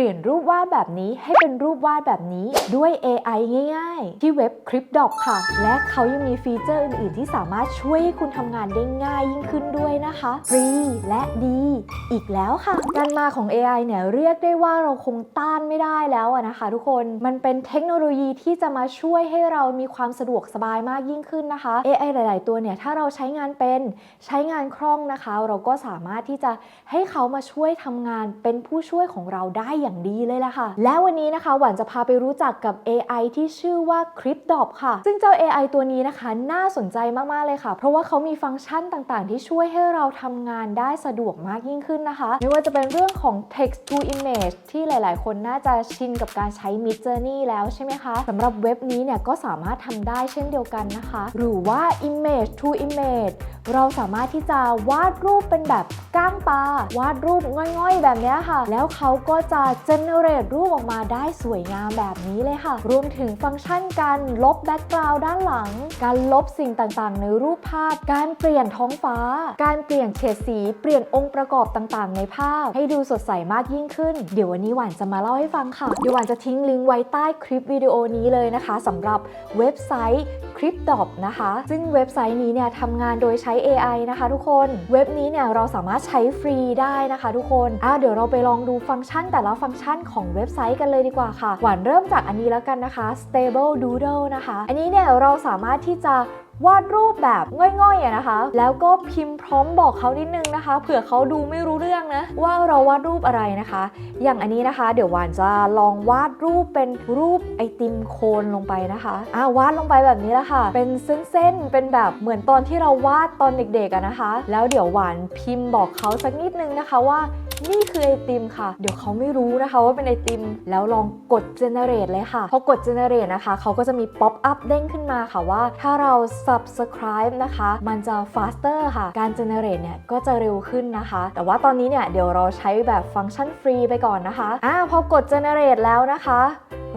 เปลี่ยนรูปวาดแบบนี้ให้เป็นรูปวาดแบบนี้ด้วย AI ง่ายๆ ที่เว็บ CryptDoc ค่ะ และเขายังมีฟีเจอร์อื่นๆ ที่สามารถช่วยให้คุณทำงานได้ง่ายยิ่งขึ้นด้วยนะคะฟรีและดีอีกแล้วค่ะ การมาของ AI เนี่ยเรียกได้ว่าเราคงต้านไม่ได้แล้วนะคะ ทุกคนมันเป็นเทคโนโลยีที่จะมาช่วยให้เรามีความสะดวกสบายมากยิ่งขึ้นนะคะ AI หลาย ๆ ตัวเนี่ยถ้าเราใช้งานเป็นใช้งานคล่องนะคะ เราก็สามารถที่จะให้เขามาช่วยทำงานเป็นผู้ช่วยของเราได้อย่างดีเลยล่ะค่ะ และวันนี้นะคะหวานจะพาไปรู้จักกับ AI ที่ชื่อว่า CryptDop ค่ะ ซึ่งเจ้า AI ตัวนี้นะคะน่าสนใจมาก ๆ เลยค่ะ เพราะว่าเขามีฟังก์ชันต่างๆ ที่ช่วยให้เราทำงานได้สะดวกมากยิ่งขึ้นนะคะ ไม่ว่าจะเป็นเรื่องของ text to image ที่หลาย ๆ คนน่าจะชินกับการใช้ Mid Journey แล้วใช่ไหมคะสำหรับเว็บนี้เนี่ยก็สามารถทำได้เช่นเดียวกันนะคะ หรือว่า image to image เราสามารถที่จะวาดรูปเป็นแบบก้างปลาวาดรูปง่อย ๆ แบบนี้ค่ะ แล้วเขาก็จะ generate รูปออกมาได้สวยงามแบบนี้เลยค่ะ รวมถึงฟังก์ชันการลบแบ็กกราวด์ด้านหลัง การลบสิ่งต่างๆ ในรูปภาพ การเปลี่ยนท้องฟ้า การเปลี่ยนเฉดสี เปลี่ยนองค์ประกอบต่างๆ ในภาพ ให้ดูสดใสมากยิ่งขึ้น เดี๋ยววันนี้หวานจะมาเล่าให้ฟังค่ะ เดี๋ยวหวานจะทิ้งลิงก์ไว้ใต้คลิปวิดีโอนี้เลยนะคะสำหรับเว็บไซต์ Cryptop นะคะ ซึ่งเว็บไซต์นี้เนี่ยทำงานโดยใช้ AI นะคะ ทุกคน เว็บนี้เนี่ยเราสามารถใช้ฟรีได้นะคะ ทุกคนอะเดี๋ยวเราไปลองดูฟังก์ชันแต่ละฟังก์ชันของเว็บไซต์กันเลยดีกว่าค่ะ หวานเริ่มจากอันนี้แล้วกันนะคะ Stable Doodle นะคะ อันนี้เนี่ยเราสามารถที่จะวาดรูปแบบง่อยๆอะนะคะ แล้วก็พิมพ์พร้อมบอกเขานิดนึงนะคะ เผื่อเขาดูไม่รู้เรื่องนะ ว่าเราวาดรูปอะไรนะคะ อย่างอันนี้นะคะ เดี๋ยวหวานจะลองวาดรูปเป็นรูปไอติมโคนลงไปนะคะอ่าวาดลงไปแบบนี้แล้วค่ะ เป็นเส้นๆ เป็นแบบเหมือนตอนที่เราวาดตอนเด็กๆอะนะคะ แล้วเดี๋ยวหวานพิมพ์บอกเขาสักนิดนึงนะคะว่า นี่คือไอติมค่ะ เดี๋ยวเขาไม่รู้นะคะว่าเป็นไอติม แล้วลองกด generate เลยค่ะพอกด generate นะคะ เขาก็จะมี pop up เด้งขึ้นมาค่ะว่า ถ้าเรา subscribe นะคะ มันจะ faster ค่ะ การ generate เนี่ยก็จะเร็วขึ้นนะคะ แต่ว่าตอนนี้เนี่ยเดี๋ยวเราใช้แบบฟังก์ชันฟรีไปก่อนนะคะ อ่าพอกด generate แล้วนะคะ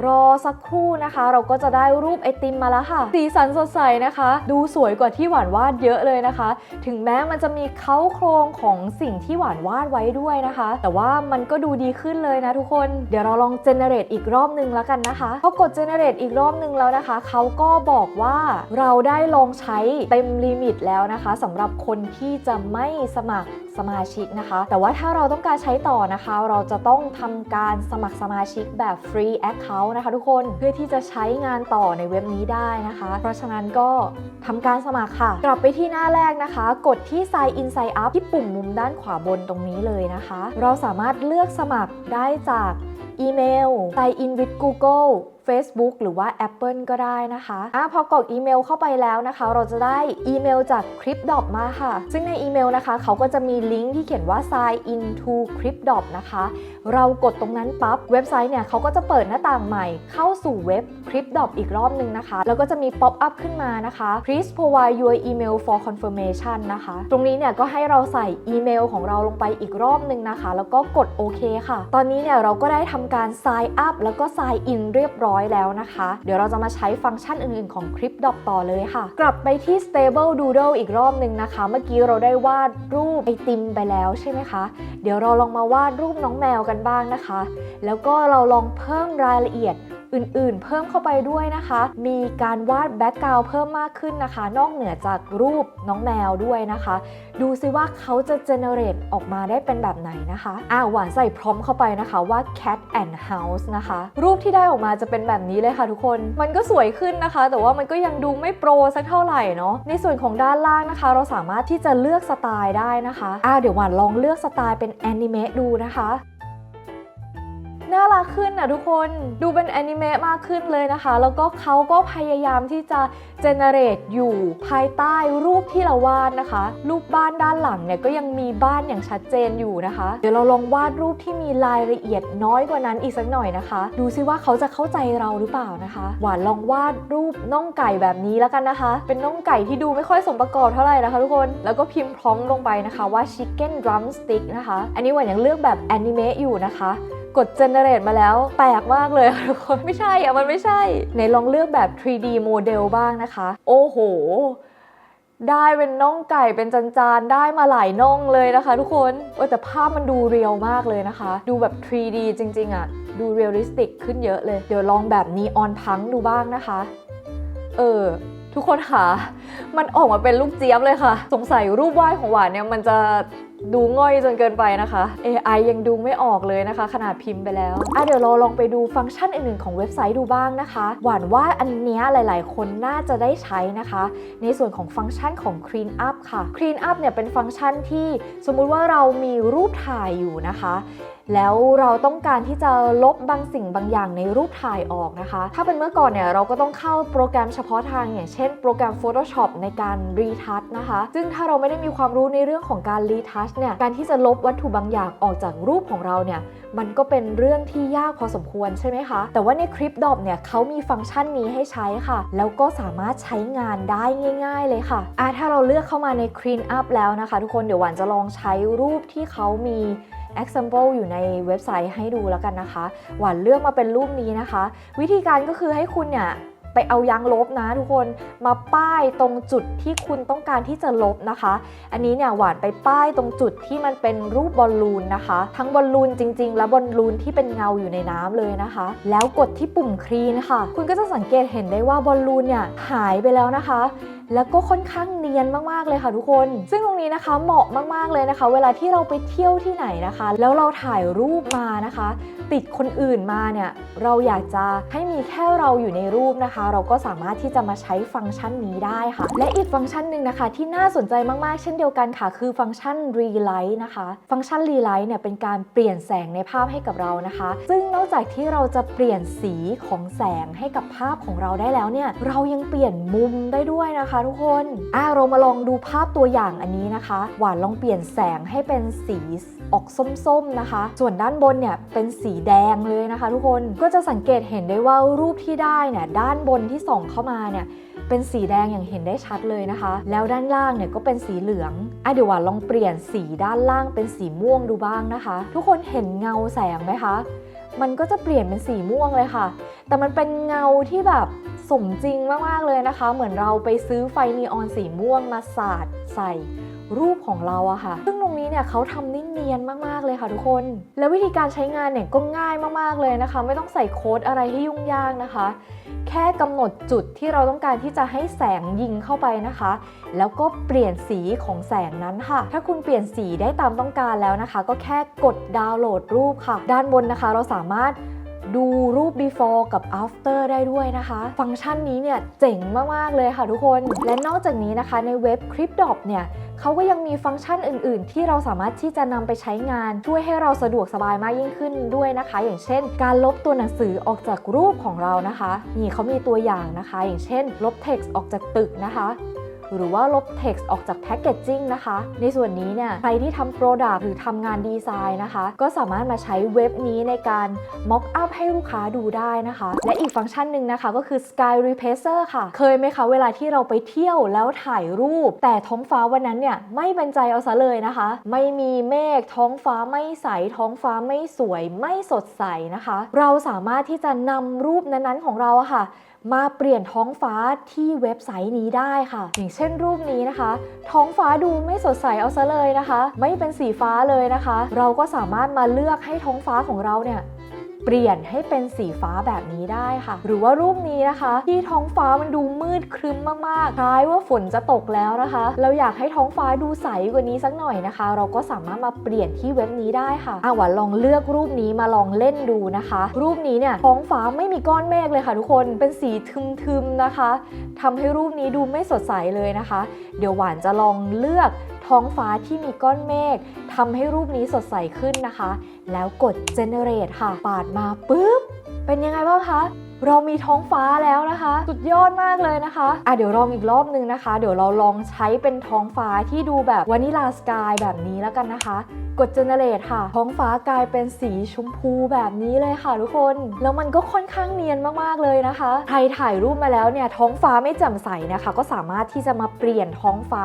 รอสักครู่นะคะ เราก็จะได้รูปไอติมมาแล้วค่ะ สีสันสดใสนะคะ ดูสวยกว่าที่หวานวาดเยอะเลยนะคะ ถึงแม้มันจะมีเค้าโครงของสิ่งที่หวานวาดไว้ด้วยนะคะ แต่ว่ามันก็ดูดีขึ้นเลยนะทุกคน เดี๋ยวเราลอง generate อีกรอบนึงแล้วกันนะคะพอกด generate อีกรอบนึงแล้วนะคะ เขาก็บอกว่าเราได้ลองใช้เต็มลิมิตแล้วนะคะสำหรับคนที่จะไม่สมัครสมาชิกนะคะ แต่ว่าถ้าเราต้องการใช้ต่อนะคะ เราจะต้องทำการสมัครสมาชิกแบบ free account นะคะทุกคนเพื่อที่จะใช้งานต่อในเว็บนี้ได้นะคะ เพราะฉะนั้นก็ทำการสมัครค่ะ กลับไปที่หน้าแรกนะคะ กดที่ sign in sign up ที่ปุ่มมุมด้านขวาบนตรงนี้เลยนะคะ เราสามารถเลือกสมัครได้จากอีเมล sign in with Google Facebook หรือว่า Apple ก็ได้นะคะอะพอกรอกอีเมลเข้าไปแล้วนะคะ เราจะได้อีเมลจาก c r y p t d o p มาค่ะ ซึ่งในอีเมลนะคะ เขาก็จะมีลิงก์ที่เขียนว่า sign in to c r y p t d o p นะคะ เรากดตรงนั้นปั๊บ เว็บไซต์เนี่ยเขาก็จะเปิดหน้าต่างใหม่ เข้าสู่เว็บ c r y p t d o p อีกรอบนึงนะคะ แล้วก็จะมี pop up ขึ้นมานะคะ please provide your email for confirmation นะคะ ตรงนี้เนี่ยก็ให้เราใส่อีเมลของเราลงไปอีกรอบนึงนะคะ แล้วก็กดโอเคค่ะ ตอนนี้เนี่ยเราก็ได้ทำการ sign up แล้วก็ sign in เรียบร้อยแล้วนะคะ เดี๋ยวเราจะมาใช้ฟังก์ชันอื่นๆของ c r y p t d o p ต่อเลยค่ะ กลับไปที่ stable doodle อีกรอบหนึ่งนะคะ เมื่อกี้เราได้วาดรูปไอติมไปแล้วใช่ไหมคะ เดี๋ยวเราลองมาวาดรูปน้องแมวกันบ้างนะคะ แล้วก็เราลองเพิ่มรายละเอียด อื่นๆ เพิ่มเข้าไปด้วยนะคะ มีการวาดแบ็กกราวด์เพิ่มมากขึ้นนะคะ นอกเหนือจากรูปน้องแมวด้วยนะคะ ดูซิว่าเขาจะ generate ออกมาได้เป็นแบบไหนนะคะอ่าหวานใส่พร้อมเข้าไปนะคะว่า cat and house นะคะ รูปที่ได้ออกมาจะเป็นแบบนี้เลยค่ะทุกคน มันก็สวยขึ้นนะคะ แต่ว่ามันก็ยังดูไม่โปรสักเท่าไหร่เนาะในส่วนของด้านล่างนะคะ เราสามารถที่จะเลือกสไตล์ได้นะคะอ่าเดี๋ยวหวานลองเลือกสไตล์เป็นแอนิเมะดูนะคะ น่ารักขึ้นนะทุกคนดูเป็นแอนิเมะมากขึ้นเลยนะคะ แล้วก็เขาก็พยายามที่จะเจเนเรตอยู่ภายใต้รูปที่เราวาดนะคะ รูปบ้านด้านหลังเนี่ยก็ยังมีบ้านอย่างชัดเจนอยู่นะคะ เดี๋ยวเราลองวาดรูปที่มีรายละเอียดน้อยกว่านั้นอีกสักหน่อยนะคะ ดูซิว่าเขาจะเข้าใจเราหรือเปล่านะคะ หวานลองวาดรูปน่องไก่แบบนี้แล้วกันนะคะ เป็นน่องไก่ที่ดูไม่ค่อยสมประกอบเท่าไหร่นะคะทุกคนแล้วก็พิมพ์พร้อมลงไปนะคะว่า chicken drumstick นะคะ อันนี้หวานยังเลือกแบบแอนิเมะอยู่นะคะ กด generate มาแล้วแปลกมากเลยค่ะทุกคนไม่ใช่อะมันไม่ใช่ไหนลองเลือกแบบ 3D โมเดลบ้างนะคะ โอ้โห ได้เป็นน่องไก่เป็นจานๆ ได้มาหลายน่องเลยนะคะทุกคนเออแต่ภาพมันดูเรียลมากเลยนะคะ ดูแบบ 3D จริง ๆอะดูเรียลลิสติกขึ้นเยอะเลย เดี๋ยวลองแบบนีออนพังดูบ้างนะคะ เออ ทุกคนค่ะ มันออกมาเป็นลูกเจี๊ยบเลยค่ะ สงสัยรูปวาดของหวานเนี่ยมันจะดูง่อยจนเกินไปนะคะ AI ยังดูไม่ออกเลยนะคะ ขนาดพิมพ์ไปแล้วอะเดี๋ยวเราลองไปดูฟังก์ชันอื่นๆของเว็บไซต์ดูบ้างนะคะ หวานว่าอันเนี้ยหลายๆ คนน่าจะได้ใช้นะคะ ในส่วนของฟังก์ชันของ Clean Up ค่ะ Clean Up เนี่ยเป็นฟังก์ชันที่สมมุติว่าเรามีรูปถ่ายอยู่นะคะ แล้วเราต้องการที่จะลบบางสิ่งบางอย่างในรูปถ่ายออกนะคะ ถ้าเป็นเมื่อก่อนเนี่ยเราก็ต้องเข้าโปรแกรมเฉพาะทางอย่างเช่นโปรแกรม Photoshop ในการรีทัชนะคะ ซึ่งถ้าเราไม่ได้มีความรู้ในเรื่องของการรีทัชเนี่ยการที่จะลบวัตถุบางอย่างออกจากรูปของเราเนี่ยมันก็เป็นเรื่องที่ยากพอสมควรใช่ไหมคะ แต่ว่าในคลิปดอ p เนี่ยเขามีฟังก์ชันนี้ให้ใช้ค่ะ แล้วก็สามารถใช้งานได้ง่าย ๆ เลยค่ะอะถ้าเราเลือกเข้ามาใน Clean Up แล้วนะคะ ทุกคนเดี๋ยวหวานจะลองใช้รูปที่เขามี example อยู่ในเว็บไซต์ให้ดูแล้วกันนะคะ หวานเลือกมาเป็นรูปนี้นะคะ วิธีการก็คือให้คุณเนี่ยไปเอายางลบนะทุกคนมาป้ายตรงจุดที่คุณต้องการที่จะลบนะคะ อันนี้เนี่ยหวานไปป้ายตรงจุดที่มันเป็นรูปบอลลูนนะคะ ทั้งบอลลูนจริง ๆ และบอลลูนที่เป็นเงาอยู่ในน้ำเลยนะคะ แล้วกดที่ปุ่มคลีนค่ะ คุณก็จะสังเกตเห็นได้ว่าบอลลูนเนี่ยหายไปแล้วนะคะ แล้วก็ค่อนข้างเนียนมากๆเลยค่ะทุกคน ซึ่งตรงนี้นะคะเหมาะมากๆเลยนะคะ เวลาที่เราไปเที่ยวที่ไหนนะคะ แล้วเราถ่ายรูปมานะคะ ติดคนอื่นมาเนี่ยเราอยากจะให้มีแค่เราอยู่ในรูปนะคะ เราก็สามารถที่จะมาใช้ฟังก์ชันนี้ได้ค่ะ และอีกฟังก์ชันหนึ่งนะคะ ที่น่าสนใจมากๆ เช่นเดียวกันค่ะ คือฟังก์ชัน Relight นะคะ ฟังก์ชัน Relight เนี่ยเป็นการเปลี่ยนแสงในภาพให้กับเรานะคะ ซึ่งนอกจากที่เราจะเปลี่ยนสีของแสงให้กับภาพของเราได้แล้วเนี่ยเรายังเปลี่ยนมุมได้ด้วยนะคะทุกคนอะเรามาลองดูภาพตัวอย่างอันนี้นะคะ หวานลองเปลี่ยนแสงให้เป็นสีออกส้มๆนะคะ ส่วนด้านบนเนี่ยเป็นสีแดงเลยนะคะ ทุกคนก็จะสังเกตเห็นได้ว่ารูปที่ได้เนี่ยด้านบนที่ส่องเข้ามาเนี่ยเป็นสีแดงอย่างเห็นได้ชัดเลยนะคะ แล้วด้านล่างเนี่ยก็เป็นสีเหลืองอะเดี๋ยวหวานลองเปลี่ยนสีด้านล่างเป็นสีม่วงดูบ้างนะคะ ทุกคนเห็นเงาแสงไหมคะ มันก็จะเปลี่ยนเป็นสีม่วงเลยค่ะ แต่มันเป็นเงาที่แบบ สมจริงมาก ๆ เลยนะคะ เหมือนเราไปซื้อไฟนีออนสีม่วงมาสาดใส่รูปของเราอะค่ะ ซึ่งตรงนี้เนี่ยเขาทำนิ่เนียนมาก ๆ เลยค่ะทุกคน แล้ววิธีการใช้งานเนี่ยก็ง่ายมาก ๆ เลยนะคะ ไม่ต้องใส่โค้ดอะไรให้ยุ่งยากนะคะ แค่กำหนดจุดที่เราต้องการที่จะให้แสงยิงเข้าไปนะคะ แล้วก็เปลี่ยนสีของแสงนั้นค่ะ ถ้าคุณเปลี่ยนสีได้ตามต้องการแล้วนะคะ ก็แค่กดดาวน์โหลดรูปค่ะ ด้านบนนะคะ เราสามารถ ดูรูป before กับ after ได้ด้วยนะคะ ฟังก์ชันนี้เนี่ยเจ๋งมาก ๆ เลยค่ะทุกคน และนอกจากนี้นะคะในเว็บ Cryptop เนี่ยเขาก็ยังมีฟังก์ชันอื่น ๆ ที่เราสามารถที่จะนำไปใช้งาน ช่วยให้เราสะดวกสบายมากยิ่งขึ้นด้วยนะคะ อย่างเช่น การลบตัวหนังสือออกจากรูปของเรานะคะ นี่เขามีตัวอย่างนะคะ อย่างเช่น ลบ text ออกจากตึกนะคะ หรือว่าลบ text ออกจากแพ c เกจจิ้งนะคะ ในส่วนนี้เนี่ยใครที่ทำ Product หรือทำงานดีไซน์นะคะ ก็สามารถมาใช้เว็บนี้ในการ mock up ให้ลูกค้าดูได้นะคะ และอีกฟังก์ชันหนึ่งนะคะก็คือ Sky Replacer ค่ะ เคยไหมคะ เวลาที่เราไปเที่ยวแล้วถ่ายรูป แต่ท้องฟ้าวันนั้นเนี่ยไม่เป็นใจเอาซะเลยนะคะ ไม่มีเมฆท้องฟ้าไม่ใสท้องฟ้าไม่สวยไม่สดใสนะคะ เราสามารถที่จะนำรูปนั้นๆของเราอะค่ะ มาเปลี่ยนท้องฟ้าที่เว็บไซต์นี้ได้ค่ะ อย่างเช่นรูปนี้นะคะ ท้องฟ้าดูไม่สดใสเอาซะเลยนะคะ ไม่เป็นสีฟ้าเลยนะคะ เราก็สามารถมาเลือกให้ท้องฟ้าของเราเนี่ย เปลี่ยนให้เป็นสีฟ้าแบบนี้ได้ค่ะ หรือว่ารูปนี้นะคะ ที่ท้องฟ้ามันดูมืดครึ้มมากๆคล้ายว่าฝนจะตกแล้วนะคะ เราอยากให้ท้องฟ้าดูใสกว่านี้สักหน่อยนะคะ เราก็สามารถมาเปลี่ยนที่เว็บนี้ได้ค่ะอะหวานลองเลือกรูปนี้มาลองเล่นดูนะคะ รูปนี้เนี่ยท้องฟ้าไม่มีก้อนเมฆเลยค่ะ ทุกคนเป็นสีทึมๆนะคะทำให้รูปนี้ดูไม่สดใสเลยนะคะ เดี๋ยวหวานจะลองเลือก ท้องฟ้าที่มีก้อนเมฆทำให้รูปนี้สดใสขึ้นนะคะ แล้วกด generate ค่ะ ปาดมาปุ๊บ เป็นยังไงบ้างคะเรามีท้องฟ้าแล้วนะคะ สุดยอดมากเลยนะคะ อะเดี๋ยวลองอีกรอบนึงนะคะ เดี๋ยวเราลองใช้เป็นท้องฟ้าที่ดูแบบวานิลาสกายแบบนี้แล้วกันนะคะ กด generate ค่ะ ท้องฟ้ากลายเป็นสีชมพูแบบนี้เลยค่ะทุกคน แล้วมันก็ค่อนข้างเนียนมากๆเลยนะคะ ใครถ่ายรูปมาแล้วเนี่ยท้องฟ้าไม่แจ่มใสนะคะ ก็สามารถที่จะมาเปลี่ยนท้องฟ้า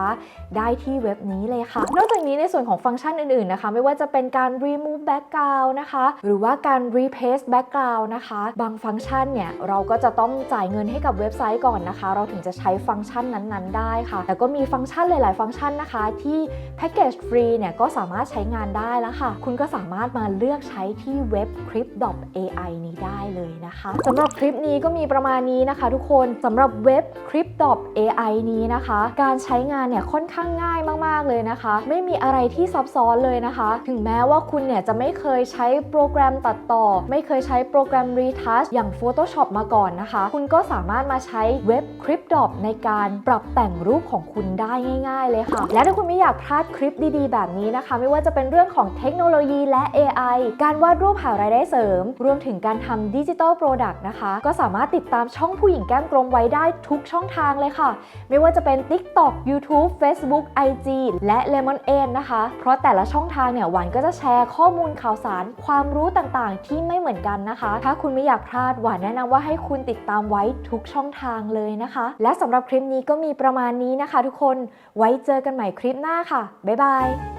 ได้ที่เว็บนี้เลยค่ะ นอกจากนี้ในส่วนของฟังก์ชันอื่นๆนะคะ ไม่ว่าจะเป็นการ remove background นะคะ หรือว่าการ replace background นะคะ บางฟังก์ชันเนี่ยเราก็จะต้องจ่ายเงินให้กับเว็บไซต์ก่อนนะคะ เราถึงจะใช้ฟังก์ชันนั้นๆ ได้ค่ะ แต่ก็มีฟังก์ชันหลาย ๆ ฟังก์ชันนะคะ ที่แพ็กเกจฟรีเนี่ยก็สามารถใช้งานได้แล้วค่ะ คุณก็สามารถมาเลือกใช้ที่เว็บ crypt.ai นี้ได้เลยนะคะสำหรับคลิปนี้ก็มีประมาณนี้นะคะทุกคนสำหรับเว็บ crypt.ai นี้นะคะ การใช้งานเนี่ยค่อนข้างง่ายมาก ๆ เลยนะคะ ไม่มีอะไรที่ซับซ้อนเลยนะคะ ถึงแม้ว่าคุณเนี่ยจะไม่เคยใช้โปรแกรมตัดต่อ ไม่เคยใช้โปรแกรม Retouch อย่าง Photoshop มาก่อนนะคะ คุณก็สามารถมาใช้เว็บ Cryptdop ในการปรับแต่งรูปของคุณได้ง่าย ๆ เลยค่ะ และถ้าคุณไม่อยากพลาดคลิปดีๆ แบบนี้นะคะ ไม่ว่าจะเป็นเรื่องของเทคโนโลยีและ AI การวาดรูปหารายได้เสริม รวมถึงการทำดิจิทัลโปรดักต์นะคะ ก็สามารถติดตามช่องผู้หญิงแก้มกลมไว้ได้ทุกช่องทางเลยค่ะ ไม่ว่าจะเป็น TikTok YouTube Facebook IG และ Lemon a นะคะ เพราะแต่ละช่องทางเนี่ยหวานก็จะแชร์ข้อมูลข่าวสาร ความรู้ต่างๆ ที่ไม่เหมือนกันนะคะ ถ้าคุณไม่อยากพลาดหวานแนะนำว่าให้คุณติดตามไว้ทุกช่องทางเลยนะคะ และสำหรับคลิปนี้ก็มีประมาณนี้นะคะ ทุกคนไว้เจอกันใหม่คลิปหน้าค่ะบ๊ายบาย